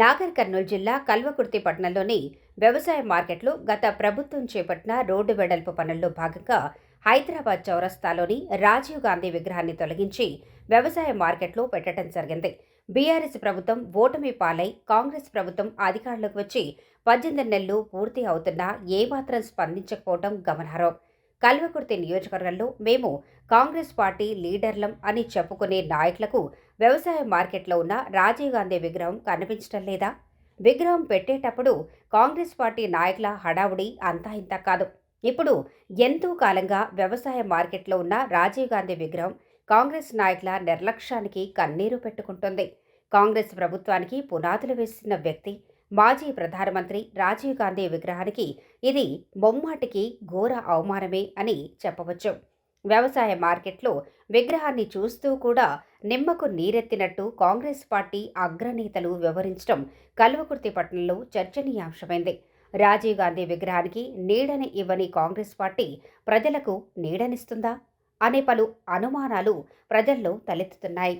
నాగర్ కర్నూలు జిల్లా కల్వకుర్తి పట్టణంలోని వ్యవసాయ మార్కెట్లో గత ప్రభుత్వం చేపట్టిన రోడ్డు వెడల్పు పనుల్లో భాగంగా హైదరాబాద్ చౌరస్తాలోని రాజీవ్ గాంధీ విగ్రహాన్ని తొలగించి వ్యవసాయ మార్కెట్లో పెట్టడం జరిగింది. బీఆర్ఎస్ ప్రభుత్వం ఓటమి పాలై కాంగ్రెస్ ప్రభుత్వం అధికారంలోకి వచ్చి పద్దెనిమిది నెలలు పూర్తి అవుతున్నా ఏమాత్రం స్పందించకపోవడం గమనార్హం. కల్వకుర్తి నియోజకవర్గంలో మేము కాంగ్రెస్ పార్టీ లీడర్లం అని చెప్పుకునే నాయకులకు వ్యవసాయ మార్కెట్లో ఉన్న రాజీవ్ గాంధీ విగ్రహం కనిపించడం లేదా? విగ్రహం పెట్టేటప్పుడు కాంగ్రెస్ పార్టీ నాయకుల హడావుడి అంతా ఇంత కాదు. ఇప్పుడు ఎంతో కాలంగా వ్యవసాయ మార్కెట్లో ఉన్న రాజీవ్ గాంధీ విగ్రహం కాంగ్రెస్ నాయకుల నిర్లక్ష్యానికి కన్నీరు పెట్టుకుంటుంది. కాంగ్రెస్ ప్రభుత్వానికి పునాదులు వేసిన వ్యక్తి మాజీ ప్రధానమంత్రి రాజీవ్ గాంధీ విగ్రహానికి ఇది బొమ్మాటికి ఘోర అవమానమే అని చెప్పవచ్చు. వ్యవసాయ మార్కెట్లో విగ్రహాన్ని చూస్తూ కూడా నిమ్మకు నీరెత్తినట్టు కాంగ్రెస్ పార్టీ అగ్రనేతలు వివరించడం కల్వకుర్తి పట్టణంలో చర్చనీయాంశమైంది. రాజీవ్ గాంధీ విగ్రహానికి నీడని ఇవ్వని కాంగ్రెస్ పార్టీ ప్రజలకు నీడనిస్తుందా? అనే పలు అనుమానాలు ప్రజల్లో తలెత్తుతున్నాయి.